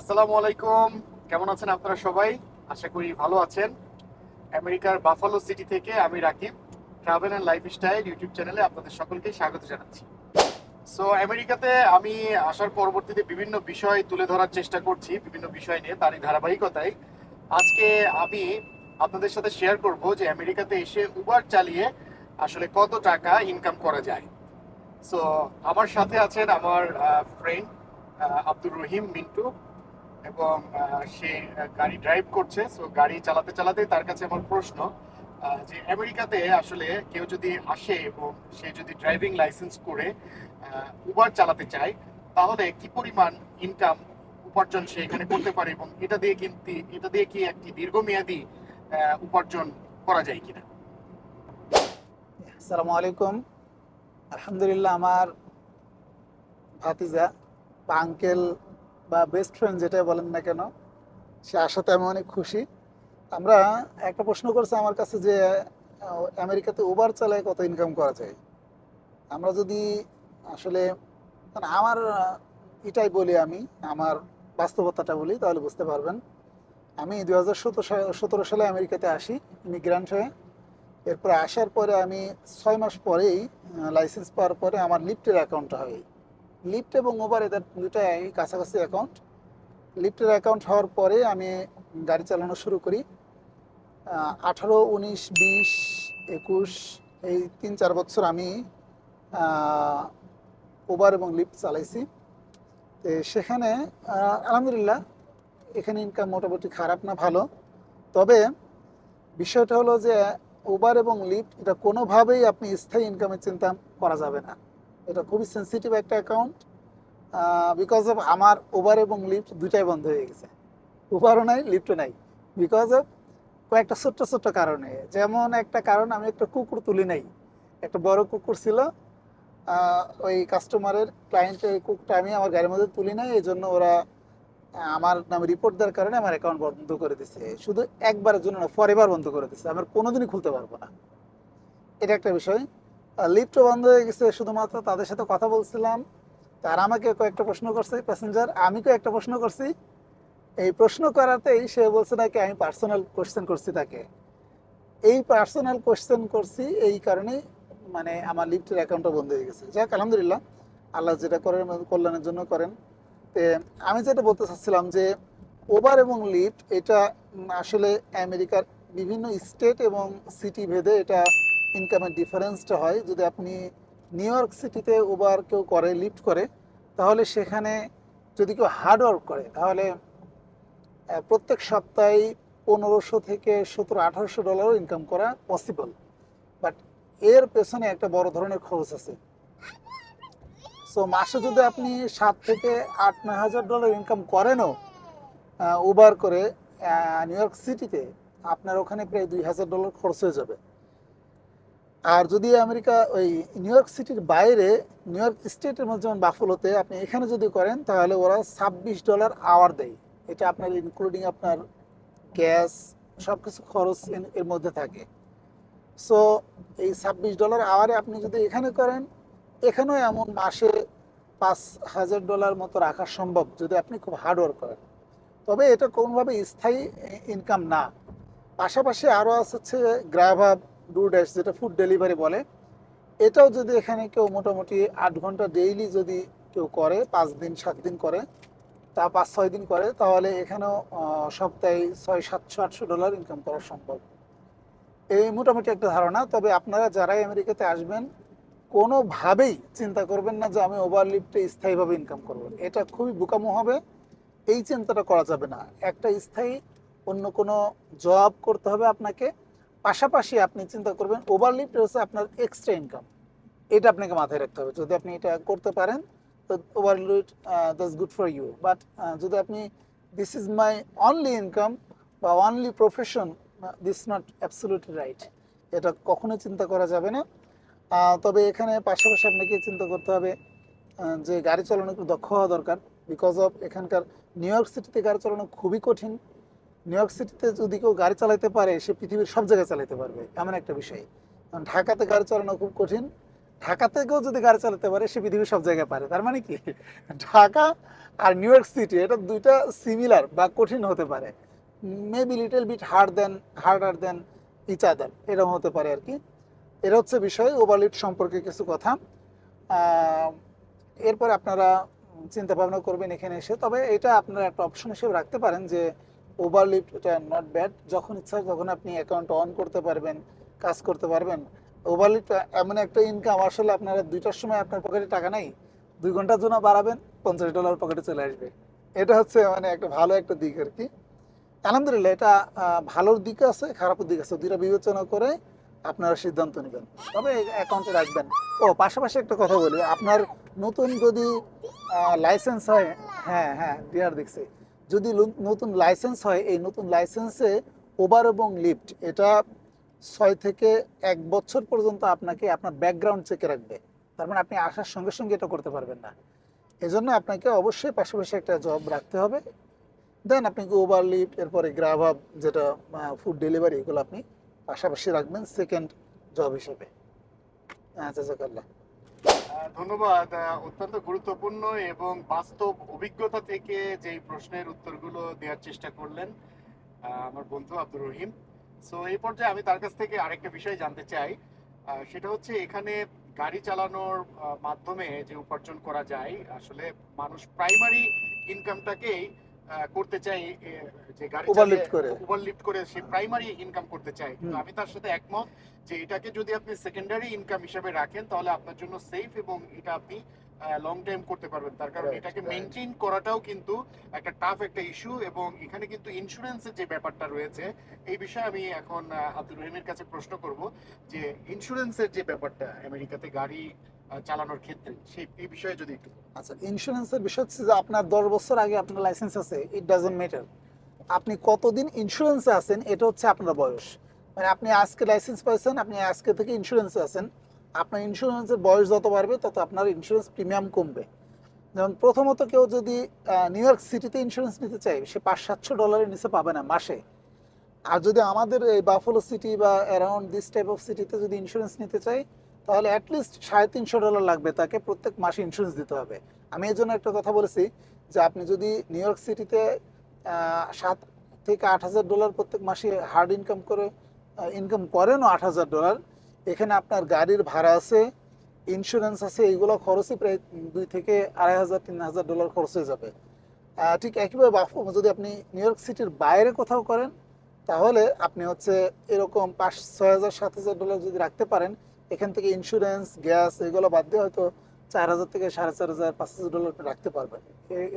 আসসালামু আলাইকুম। কেমন আছেন আপনারা সবাই? আশা করি ভালো আছেন। আমেরিকার বাফালো সিটি থেকে আমি Rakib. Travel and lifestyle YouTube চ্যানেলে আপনাদের সকলকে স্বাগত জানাচ্ছি। সো আমেরিকাতে আমি আসার পরবর্তীতে বিভিন্ন বিষয় তুলে ধরার চেষ্টা করছি, বিভিন্ন বিষয় নিয়ে তারই ধারাবাহিকতায়। আজকে আমি আপনাদের সাথে শেয়ার করব যে আমেরিকাতে এসে উবার চালিয়ে আসলে কত টাকা ইনকাম করা যায়। সো আমার সাথে আছেন আমার ফ্রেন্ড আব্দুর রহিম মিন্টু। এবং সে গাড়ি ড্রাইভ করছে সো গাড়ি চালাতে চালাতে তার কাছে আমার প্রশ্ন যে আমেরিকাতে আসলে কেউ যদি আসে এবং সে যদি ড্রাইভিং লাইসেন্স করে উবার চালাতে চায়, তাহলে কি পরিমাণ ইনকাম উপার্জন সে এখানে করতে পারে এবং এটা দিয়ে কিন্তু, এটা দিয়ে কি একটি দীর্ঘমেয়াদী উপার্জন করা যায় কিনা? আসসালামু আলাইকুম। আলহামদুলিল্লাহ, আমার ভাতিজা বা আঙ্কেল বা বেস্ট ফ্রেন্ড যেটাই বলেন না কেন, সে আসাতে আমি অনেক খুশি। আমরা একটা প্রশ্ন করছে আমার কাছে যে আমেরিকাতে উবার চালায় কত ইনকাম করা যায়? আমরা যদি আসলে মানে আমার এটাই বলি আমি, আমার বাস্তবতাটা বলি, তাহলে বুঝতে পারবেন। আমি দু হাজার সতেরো সালে আমেরিকাতে আসি ইমিগ্রান্ট হয়ে। এরপরে আসার পরে আমি ছয় মাস পরেই লাইসেন্স পাওয়ার পরে আমার লিফটের অ্যাকাউন্টটা হয়। লিফট এবং ওভার এদের দুটাই কাছাকাছি অ্যাকাউন্ট লিফটের অ্যাকাউন্ট হওয়ার পরে আমি গাড়ি চালানো শুরু করি। আঠারো, উনিশ, বিশ, একুশ, এই তিন, চার বছর আমি ওভার এবং লিফট চালাইছি। তো সেখানে আলহামদুলিল্লাহ, এখানে ইনকাম মোটামুটি খারাপ না, ভালো। তবে বিষয়টা হলো যে উবার এবং লিফট এটা কোনোভাবেই আপনি স্থায়ী ইনকামের চিন্তা করা যাবে না। এটা খুবই সেন্সিটিভ একটা অ্যাকাউন্ট বিকজ অফ আমার উবার এবং লিফট দুইটাই বন্ধ হয়ে গেছে। উবারও নাই লিফটও নাই। বিকজ অফ কয়েকটা ছোট্ট ছোট্ট কারণে। যেমন একটা কারণ, আমি একটা কুকুর তুলি নাই। একটা বড় কুকুর ছিল ওই কাস্টমারের ক্লায়েন্টের কুকুরটা আমি আমার গাড়ির মধ্যে তুলি নাই, এই জন্য ওরা আমার নামে রিপোর্ট দেওয়ার কারণে আমার অ্যাকাউন্ট বন্ধ করে দিছে। শুধু একবারের জন্য না ফরএভার বন্ধ করে দিছে। আমার কোনোদিনই খুলতে পারব না। এটা একটা বিষয়। লিফটও বন্ধ হয়ে গেছে, শুধুমাত্র তাদের সাথে কথা বলছিলাম। তারা আমাকে কয়েকটা প্রশ্ন করছে প্যাসেঞ্জার আমি কয়েকটা প্রশ্ন করছি। এই প্রশ্ন করাতেই সে বলছে নাকি আমি পার্সোনাল কোশ্চেন করছি তাকে। এই পার্সোনাল কোশ্চেন করছি এই কারণেই মানে আমার লিফটের অ্যাকাউন্টটা বন্ধ হয়ে গেছে। যাক, আলহামদুলিল্লাহ, আল্লাহ যেটা করেন কল্যাণের জন্য করেন। তে, আমি যেটা বলতে চাচ্ছিলাম যে ওবার এবং লিফট এটা আসলে আমেরিকার বিভিন্ন স্টেট এবং সিটি ভেদে এটা ইনকামের ডিফারেন্সটা হয়, যদি আপনি নিউ ইয়র্ক সিটিতে ওবার কেউ করে লিফট করে, তাহলে সেখানে যদি কেউ হার্ড ওয়ার্ক করে, তাহলে প্রত্যেক সপ্তাহে পনেরোশো থেকে সতেরো, আঠারোশো ডলারও ইনকাম করা পসিবল বাট এর পেছনে একটা বড় ধরনের খরচ আছে। সো মাসে যদি আপনি সাত থেকে আট, নয় হাজার ডলার ইনকাম করেনও উবার করে নিউ ইয়র্ক সিটিতে আপনার ওখানে প্রায় দুই হাজার ডলার খরচ হয়ে যাবে। আর যদি আমেরিকা ওই নিউ ইয়র্ক সিটির বাইরে নিউ ইয়র্ক স্টেটের মধ্যে যেমন বাফলোতে আপনি এখানে যদি করেন, তাহলে ওরা ছাব্বিশ ডলার আওয়ার দেয়। এটা আপনার ইনক্লুডিং আপনার গ্যাস সব কিছু খরচ এর- মধ্যে থাকে। সো এই ছাব্বিশ ডলার আওয়ারে আপনি যদি এখানে করেন, এখানেও এমন মাসে পাঁচ হাজার ডলার মতো রাখা সম্ভব যদি আপনি খুব হার্ড ওয়ার্ক করেন। তবে এটা কোনোভাবে স্থায়ী ইনকাম না। পাশাপাশি আরও আছে হচ্ছে গ্রাভা ডুড্যাশ যেটা ফুড ডেলিভারি বলে, এটাও যদি এখানে কেউ মোটামুটি আট ঘণ্টা ডেইলি যদি কেউ করে, পাঁচ দিন, সাত দিন করে, তা পাঁচ, ছয় দিন করে, তাহলে এখানেও সপ্তাহে ছয় সাতশো আটশো ডলার ইনকাম করা সম্ভব। এই মোটামুটি একটা ধারণা, তবে আপনারা যারাই আমেরিকাতে আসবেন, কোনোভাবেই চিন্তা করবেন না যে আমি ওভারলিফটে স্থায়ীভাবে ইনকাম করব। এটা খুবই বোকামো হবে, এই চিন্তাটা করা যাবে না। একটা স্থায়ী অন্য কোনো জব করতে হবে আপনাকে পাশাপাশি আপনি চিন্তা করবেন ওভারলিফট হচ্ছে আপনার এক্সট্রা ইনকাম এটা আপনাকে মাথায় রাখতে হবে। যদি আপনি এটা করতে পারেন, তো ওভারলিফট that's good for you but যদি আপনি this is my only income বা only profession this not absolutely right এটা কখনো চিন্তা করা যাবে না। তবে এখানে পাশাপাশি আপনাকে চিন্তা করতে হবে যে গাড়ি চালানো একটু দক্ষ হওয়া দরকার। বিকজ অফ এখানকার নিউ ইয়র্ক সিটিতে গাড়ি চালানো খুবই কঠিন। নিউ ইয়র্ক সিটিতে যদি কেউ গাড়ি চালাতে পারে, সে পৃথিবীর সব জায়গায় চালাতে পারবে, এমন একটা বিষয়। কারণ ঢাকাতে গাড়ি চালানো খুব কঠিন। ঢাকা থেকেও যদি গাড়ি চালাতে পারে, সে পৃথিবীর সব জায়গায় পারে। তার মানে কি? ঢাকা আর নিউ ইয়র্ক সিটি এটা দুইটা সিমিলার বা কঠিন হতে পারে। Maybe little bit hard then harder then each other এরকম হতে পারে আর কি। এটা হচ্ছে বিষয় ওভারলিট সম্পর্কে কিছু কথা। এরপর আপনারা চিন্তা ভাবনা করবেন এখানে এসে। তবে এটা আপনারা একটা অপশন হিসেবে রাখতে পারেন যে ওভারলিফট এটা নট ব্যাড যখন ইচ্ছা তখন আপনি অ্যাকাউন্ট অন করতে পারবেন, কাজ করতে পারবেন। ওভারলিফট এমন একটা ইনকাম আসলে আপনারা দুইটার সময় আপনার পকেটে টাকা নাই, দুই ঘণ্টার জন্য বাড়াবেন, পঞ্চাশ ডলার পকেটে চলে আসবে। এটা হচ্ছে মানে একটা ভালো একটা দিক আর কি। আলহামদুলিল্লাহ, এটা ভালোর দিক আছে, খারাপের দিক আছে। দুইটা বিবেচনা করে আপনারা সিদ্ধান্ত নেবেন। তবে অ্যাকাউন্টে রাখবেন। ও, পাশাপাশি একটা কথা বলি, আপনার নতুন যদি লাইসেন্স হয় হ্যাঁ হ্যাঁ ডিয়ার দেখছি। যদি নতুন লাইসেন্স হয় এই নতুন লাইসেন্সে ওভার এবং লিফট এটা ছয় থেকে এক বছর পর্যন্ত আপনাকে আপনার ব্যাকগ্রাউন্ড চেকে রাখবে। তার মানে আপনি আসার সঙ্গে সঙ্গে এটা করতে পারবেন না। এজন্য আপনাকে অবশ্যই পাশাপাশি একটা জব রাখতে হবে। দেন আপনি ওভার লিফট এরপরে গ্রাভাব যেটা ফুড ডেলিভারি এগুলো আপনি পাশাপাশি রাখবেন সেকেন্ড জব হিসেবে। আচ্ছা জাকাল্লাহ আহ, ধন্যবাদ। অত্যন্ত গুরুত্বপূর্ণ এবং বাস্তব অভিজ্ঞতা থেকে যেই প্রশ্নের উত্তরগুলো দেওয়ার চেষ্টা করলেন আমার বন্ধু আব্দুর রহিম। সো এই পর্যায়ে আমি তার কাছ থেকে আরেকটা বিষয় জানতে চাই। সেটা হচ্ছে এখানে গাড়ি চালানোর মাধ্যমে যে উপার্জন করা যায়, আসলে মানুষ প্রাইমারি ইনকামটাকেই করতে চাই যে গাড়ি Overlift করে। ওভারলিফট করে সে প্রাইমারি ইনকাম করতে চায় তো আমি তার সাথে একমত যে এটাকে যদি আপনি সেকেন্ডারি ইনকাম হিসেবে রাখেন তাহলে আপনার জন্য সেফ এবং এটা আপনি লং টাইম করতে পারবেন তার কারণ এটাকে. মেনটেন করাটাও কিন্তু একটা টাফ একটা ইস্যু এবং এখানে কিন্তু ইন্স্যুরেন্সের যে ব্যাপারটা রয়েছে এই বিষয়ে আমি এখন আহ, আব্দুর রহিমের কাছে প্রশ্ন করব যে ইন্স্যুরেন্সের যে ব্যাপারটা আমেরিকাতে গাড়ি চালানোর ক্ষেত্রে। সেই, এই বিষয়ে যদি একটু আচ্ছা ইন্স্যুরেন্সের বিষয় হচ্ছে যে আপনার দশ বছর আগে আপনার লাইসেন্স আছে ইট ডাজন্ট ম্যাটার আপনি কতদিন ইন্স্যুরেন্সে আছেন, এটা হচ্ছে আপনার বয়স। মানে আপনি আজকে লাইসেন্স পাইছেন, আপনি আজকে থেকে ইন্স্যুরেন্সে আছেন। আপনার ইন্স্যুরেন্সের বয়স যত বাড়বে, তত আপনার ইন্স্যুরেন্স প্রিমিয়াম কমবে। যেমন প্রথমত কেউ যদি নিউ ইয়র্ক সিটিতে ইন্স্যুরেন্স নিতে চায়, সে পাঁচ সাতশো ডলারের নিচে পাবে না মাসে। আর যদি আমাদের এই বাফলো সিটি বা অ্যারাউন্ড দিস টাইপ অফ সিটিতে যদি ইন্স্যুরেন্স নিতে চাই তাহলে অ্যাটলিস্ট সাড়ে তিনশো ডলার লাগবে তাকে প্রত্যেক মাসে ইন্স্যুরেন্স দিতে হবে। আমি এই জন্য একটা কথা বলেছি যে আপনি যদি নিউ ইয়র্ক সিটিতে সাত থেকে আট হাজার ডলার প্রত্যেক মাসে হার্ড ইনকাম করে ইনকাম করেনও আট হাজার ডলার এখানে আপনার গাড়ির ভাড়া আছে ইন্স্যুরেন্স আছে, এইগুলো খরচই প্রায় দুই থেকে আড়াই হাজার, তিন হাজার ডলার খরচ হয়ে যাবে। ঠিক একইভাবে বাফ- যদি আপনি নিউ ইয়র্ক সিটির বাইরে কোথাও করেন, তাহলে আপনি হচ্ছে এরকম পাঁচ, ছয় হাজার, সাত হাজার ডলার যদি রাখতে পারেন এখান থেকে ইন্স্যুরেন্স গ্যাস এগুলো বাদ দিয়ে হয়তো চার হাজার থেকে সাড়ে চার হাজার পাঁচ হাজার ডলার রাখতে পারবেন।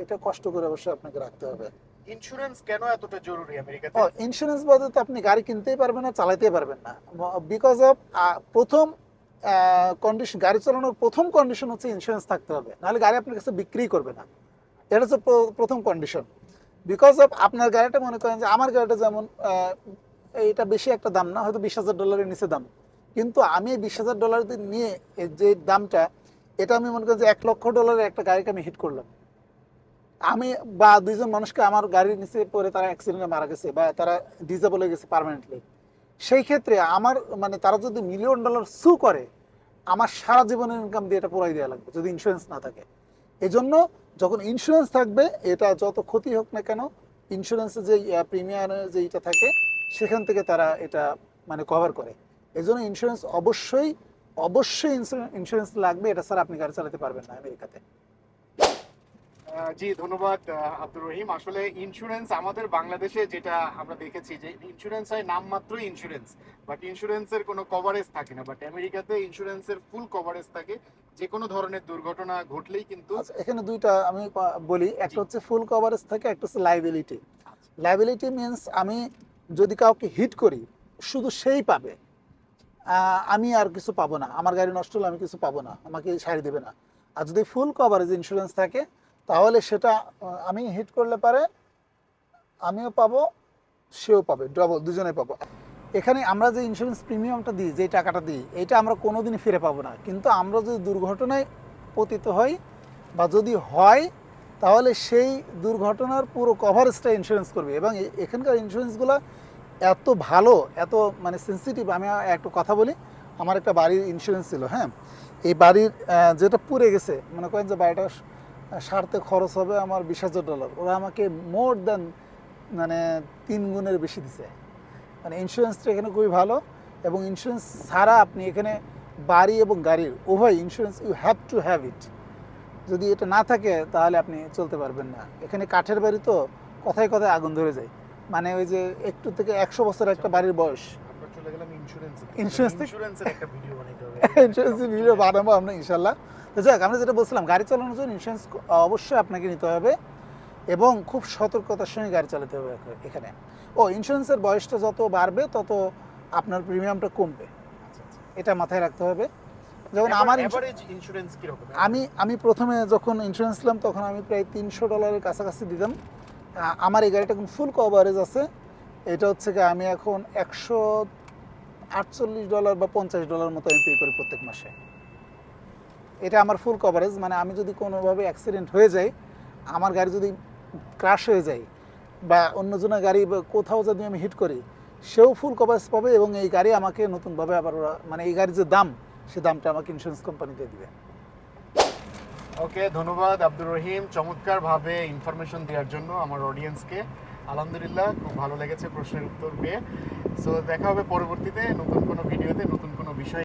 এটা কষ্ট করে অবশ্যই আপনাকে রাখতে হবে। ইন্স্যুরেন্স কেন এতটা জরুরি আমেরিকাতে? ও ইন্স্যুরেন্স তো আপনি গাড়ি কিনতেই পারবেন না চালাতেই পারবেন না। বিকজ অফ প্রথম কন্ডিশন গাড়ি চালানোর প্রথম কন্ডিশন হচ্ছে ইন্স্যুরেন্স থাকতে হবে। নাহলে গাড়ি আপনার কাছে বিক্রি করবে না। এটা হচ্ছে প্রথম কন্ডিশন বিকজ অফ আপনার গাড়িটা মনে করেন যে আমার গাড়িটা যেমন এইটা বেশি একটা দাম না হয়তো বিশ হাজার ডলারের নিচে দাম। কিন্তু আমি বিশ হাজার ডলার নিয়ে যে দামটা, এটা আমি মনে করি যে এক লক্ষ ডলারের একটা গাড়িকে আমি হিট করলাম। আমি বা দুইজন মানুষকে আমার গাড়ির নিচে পরে তারা অ্যাক্সিডেন্টে মারা গেছে বা তারা ডিজেবল হয়ে গেছে পার্মানেন্টলি সেই ক্ষেত্রে আমার মানে তারা যদি মিলিয়ন ডলার সু করে, আমার সারা জীবনের ইনকাম দিয়ে এটা পুরাই দেওয়া লাগবে, যদি ইন্স্যুরেন্স না থাকে। এই জন্য যখন ইন্স্যুরেন্স থাকবে, এটা যত ক্ষতি হোক না কেন ইন্স্যুরেন্সের যে প্রিমিয়ামের যে এটা থাকে, সেখান থেকে তারা এটা মানে কভার করে। এই জন্য ইন্স্যুরেন্স অবশ্যই অবশ্যই ইন্স্যুরেন্স লাগবে এটা স্যার আপনি গাড়ি চালাতে পারবেন না আমেরিকাতে। জি ধন্যবাদ আব্দুর রহিম। আসলে ইন্স্যুরেন্স আমাদের বাংলাদেশে যেটা আমরা দেখেছি যে ইন্স্যুরেন্স হয় নামমাত্রই ইন্স্যুরেন্স বাট ইন্স্যুরেন্সের কোনো কভারেজ থাকে না। বাট আমেরিকাতে ইন্স্যুরেন্সের ফুল কভারেজ থাকে যে কোনো ধরনের দুর্ঘটনা ঘটলেই কিন্তু আচ্ছা এখানে দুইটা আমি বলি। একটা হচ্ছে ফুল কভারেজ থাকে একটা হচ্ছে লাইবিলিটি লাইবিলিটি মিনস আমি যদি কাউকে হিট করি শুধু সেই পাবে। আমি আর কিছু পাবো না। আমার গাড়ি নষ্ট হলে আমি কিছু পাবো না। আমাকে সারি দেবে না। আর যদি ফুল কভারেজ ইন্স্যুরেন্স থাকে, তাহলে সেটা আমি হিট করলে পারে, আমিও পাবো, সেও পাবে ডবল দুজনে পাবো। এখানে আমরা যে ইন্স্যুরেন্স প্রিমিয়ামটা দিই, যে টাকাটা দিই, এটা আমরা কোনোদিনই ফিরে পাবো না। কিন্তু আমরা যদি দুর্ঘটনায় পতিত হই, বা যদি হয়, তাহলে সেই দুর্ঘটনার পুরো কভারেজটা ইন্স্যুরেন্স করবে। এবং এখানকার ইন্স্যুরেন্সগুলো এত ভালো, এত মানে সেন্সিটিভ আমি একটা কথা বলি। আমার একটা বাড়ির ইন্স্যুরেন্স ছিল হ্যাঁ? এই বাড়ির যেটা পুড়ে গেছে, মনে করেন যে বাড়িটা সারতে খরচ হবে আমার বিশ হাজার ডলার ওরা আমাকে মোর দেন মানে তিন গুণের বেশি দিছে। মানে ইন্স্যুরেন্সটা এখানে খুবই ভালো এবং ইন্স্যুরেন্স ছাড়া আপনি এখানে বাড়ি এবং গাড়ির উভয় insurance you have to have it যদি এটা না থাকে, তাহলে আপনি চলতে পারবেন না। এখানে কাঠের বাড়ি তো কথায় কথায় আগুন ধরে যায়। মানে ওই যে একটু থেকে একশো বছর একটা বাড়ির বয়স। ইন্স্যুরেন্সের ভিডিও বানাবো আমরা ইনশাল্লাহ তো যাক আমরা যেটা বলছিলাম গাড়ি চালানোর জন্য ইন্স্যুরেন্স অবশ্যই আপনাকে নিতে হবে এবং খুব সতর্কতার সঙ্গে গাড়ি চালাতে হবে এখানে। ও ইন্স্যুরেন্সের বয়সটা যত বাড়বে তত আপনার প্রিমিয়ামটা কমবে। আচ্ছা আচ্ছা। এটা মাথায় রাখতে হবে। যেমন আমার ইন্স্যুরেন্স আমি আমি প্রথমে যখন ইন্স্যুরেন্স নিলাম তখন আমি প্রায় তিনশো ডলারের কাছাকাছি দিতাম। আমার এই গাড়িটা এখন ফুল কভারেজ আছে। এটা হচ্ছে কি আমি এখন একশো আটচল্লিশ ডলার বা পঞ্চাশ ডলার মতো আমি পে করি প্রত্যেক মাসে। এটা আমার ফুল কভারেজ মানে আমি যদি কোনোভাবে অ্যাক্সিডেন্ট হয়ে যায় আমার গাড়ি যদি ক্রাশ হয়ে যায় বা অন্যজনের গাড়ি কোথাও যদি আমি হিট করি, সেও ফুল কভারেজ পাবে এবং এই গাড়ি আমাকে নতুনভাবে আবার মানে এই গাড়ির যে দাম, সে দামটা আমাকে ইন্স্যুরেন্স কোম্পানি দিয়ে দিবে। ওকে, ধন্যবাদ আব্দুর রহিম। চমৎকারভাবে ইনফরমেশন দেওয়ার জন্য আমার অডিয়েন্সকে আলহামদুলিল্লাহ, খুব ভালো লেগেছে প্রশ্নের উত্তর পেয়ে। সো দেখা হবে পরবর্তীতে নতুন কোনো ভিডিওতে নতুন কোনো বিষয়